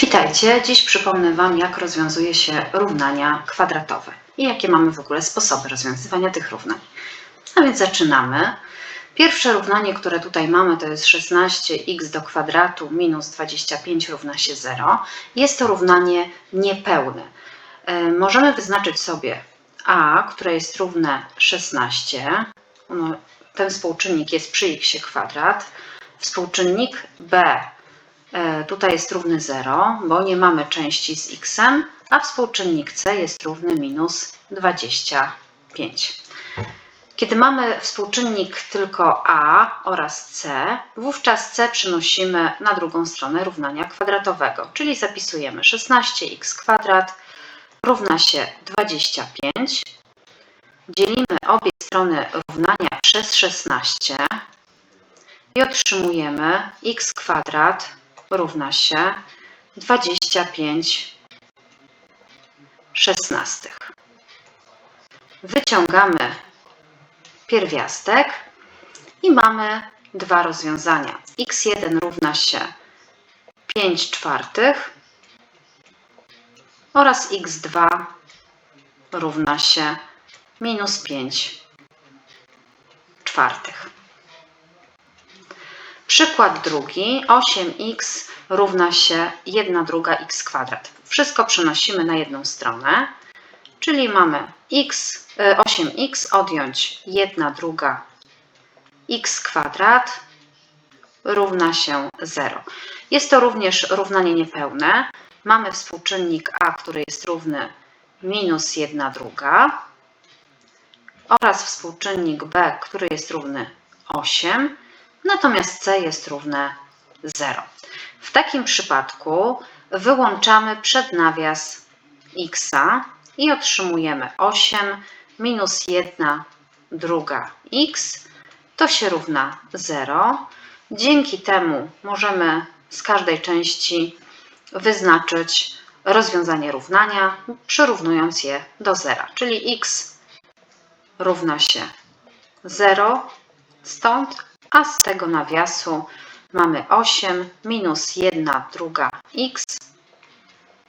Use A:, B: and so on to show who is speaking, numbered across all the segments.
A: Witajcie. Dziś przypomnę Wam, jak rozwiązuje się równania kwadratowe i jakie mamy w ogóle sposoby rozwiązywania tych równań. A więc zaczynamy. Pierwsze równanie, które tutaj mamy, to jest 16x do kwadratu minus 25 równa się 0. Jest to równanie niepełne. E, Możemy wyznaczyć sobie a, które jest równe 16. Ono, ten współczynnik jest przy x kwadrat. Współczynnik b Tutaj jest równy 0, bo nie mamy części z x, a współczynnik c jest równy minus 25. Kiedy mamy współczynnik tylko a oraz c, wówczas c przenosimy na drugą stronę równania kwadratowego, czyli zapisujemy 16x kwadrat równa się 25. Dzielimy obie strony równania przez 16 i otrzymujemy x kwadrat równa się 25 szesnastych. Wyciągamy pierwiastek i mamy dwa rozwiązania. x1 równa się 5 czwartych oraz x2 równa się minus 5 czwartych. Przykład drugi. 8x równa się 1 druga x kwadrat. Wszystko przenosimy na jedną stronę, czyli mamy x, y, 8x odjąć 1 druga x kwadrat równa się 0. Jest to również równanie niepełne. Mamy współczynnik a, który jest równy minus 1 druga oraz współczynnik b, który jest równy 8 natomiast c jest równe 0. W takim przypadku wyłączamy przednawias x i otrzymujemy 8 minus 1 druga x to się równa 0. Dzięki temu możemy z każdej części wyznaczyć rozwiązanie równania, przyrównując je do zera, czyli x równa się 0, stąd a z tego nawiasu mamy 8 minus 1 druga x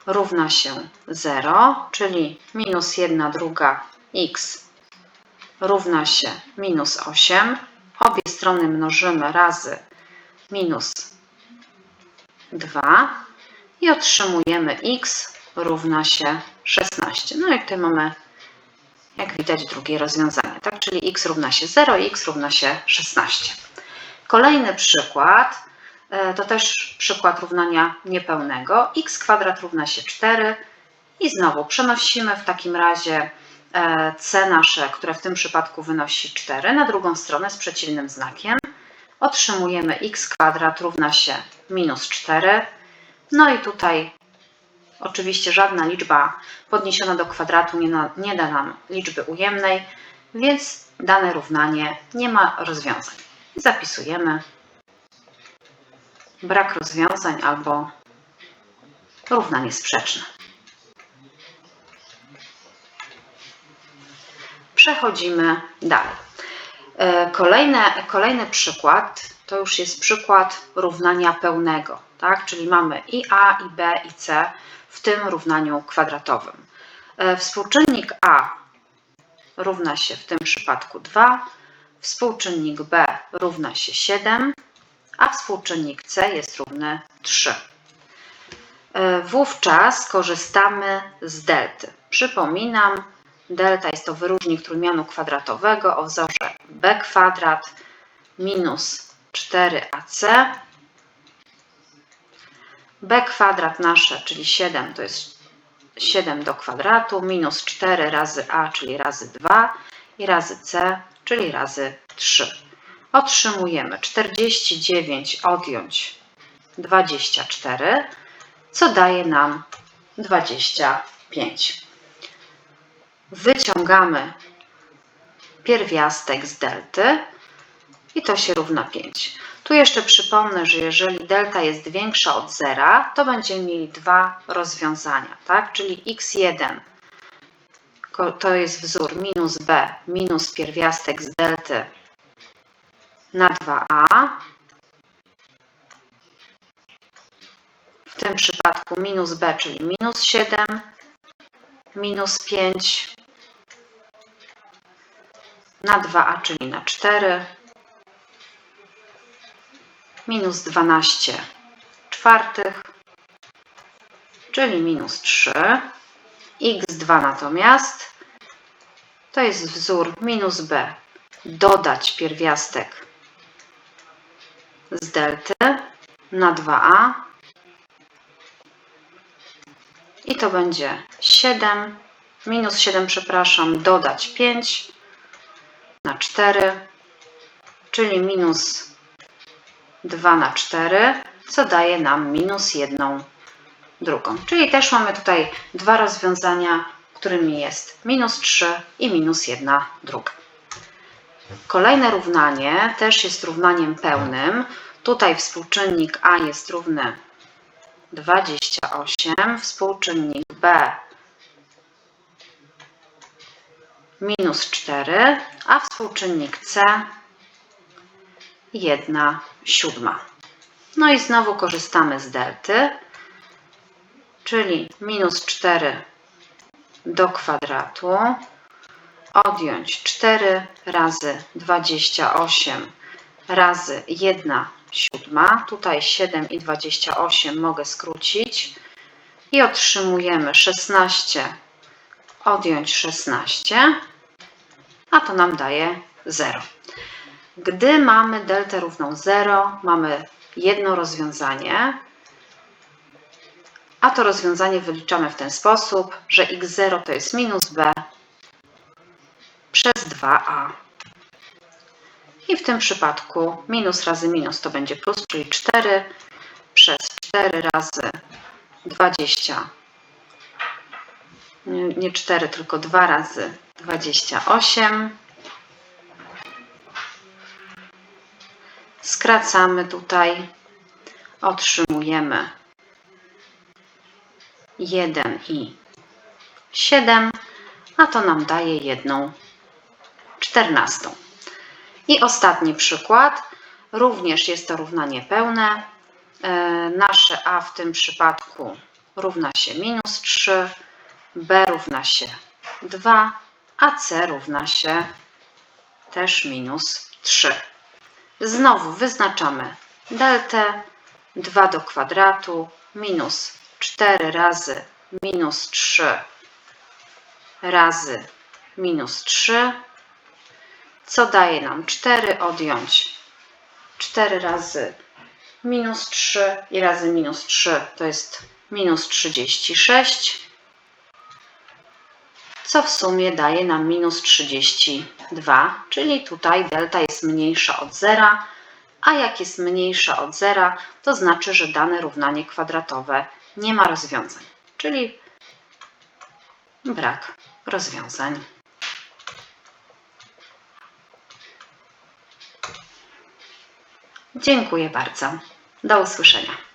A: równa się 0, czyli minus 1 druga x równa się minus 8. Obie strony mnożymy razy minus 2 i otrzymujemy x równa się 16. No i tutaj mamy, jak widać, drugie rozwiązanie, tak? czyli x równa się 0 i x równa się 16. Kolejny przykład e, to też przykład równania niepełnego. x kwadrat równa się 4 i znowu przenosimy w takim razie e, c nasze, które w tym przypadku wynosi 4, na drugą stronę z przeciwnym znakiem. Otrzymujemy x kwadrat równa się minus 4. No i tutaj oczywiście żadna liczba podniesiona do kwadratu nie, na, nie da nam liczby ujemnej, więc dane równanie nie ma rozwiązań zapisujemy brak rozwiązań albo równanie sprzeczne. Przechodzimy dalej. E, kolejne, kolejny przykład to już jest przykład równania pełnego, tak? czyli mamy i a, i b, i c w tym równaniu kwadratowym. E, współczynnik a równa się w tym przypadku 2, Współczynnik b równa się 7, a współczynnik c jest równy 3. E, wówczas korzystamy z delty. Przypominam, delta jest to wyróżnik trójmianu kwadratowego o wzorze b kwadrat minus 4ac. b kwadrat nasze, czyli 7, to jest 7 do kwadratu, minus 4 razy a, czyli razy 2 i razy c, czyli razy 3. Otrzymujemy 49 odjąć 24, co daje nam 25. Wyciągamy pierwiastek z delty i to się równa 5. Tu jeszcze przypomnę, że jeżeli delta jest większa od zera, to będziemy mieli dwa rozwiązania, tak? Czyli x1 to jest wzór minus b minus pierwiastek z delty na 2a w tym przypadku minus b, czyli minus 7, minus 5 na 2a, czyli na 4, minus 12 czwartych, czyli minus 3, x2 natomiast to jest wzór minus b, dodać pierwiastek z delty na 2a i to będzie 7, minus 7, przepraszam, dodać 5 na 4, czyli minus 2 na 4, co daje nam minus 1 drugą. Czyli też mamy tutaj dwa rozwiązania, którymi jest minus 3 i minus 1 druga. Kolejne równanie też jest równaniem pełnym. Tutaj współczynnik a jest równy 28, współczynnik b minus 4, a współczynnik c 1 siódma. No i znowu korzystamy z delty, czyli minus 4 do kwadratu, odjąć 4 razy 28 razy 1 siódma. Tutaj 7 i 28 mogę skrócić i otrzymujemy 16 odjąć 16, a to nam daje 0. Gdy mamy deltę równą 0, mamy jedno rozwiązanie, a to rozwiązanie wyliczamy w ten sposób, że x0 to jest minus b przez 2a. I w tym przypadku minus razy minus to będzie plus, czyli 4 przez 4 razy 20. Nie, nie 4, tylko 2 razy 28. Skracamy tutaj, otrzymujemy 1 i 7, a to nam daje jedną czternastą. I ostatni przykład. Również jest to równanie pełne. E, nasze a w tym przypadku równa się minus 3, b równa się 2, a c równa się też minus 3. Znowu wyznaczamy deltę 2 do kwadratu minus 4 razy minus 3 razy minus 3, co daje nam 4 odjąć 4 razy minus 3 i razy minus 3 to jest minus 36, co w sumie daje nam minus 32, czyli tutaj delta jest mniejsza od zera, a jak jest mniejsza od zera, to znaczy, że dane równanie kwadratowe nie ma rozwiązań, czyli brak rozwiązań. Dziękuję bardzo. Do usłyszenia.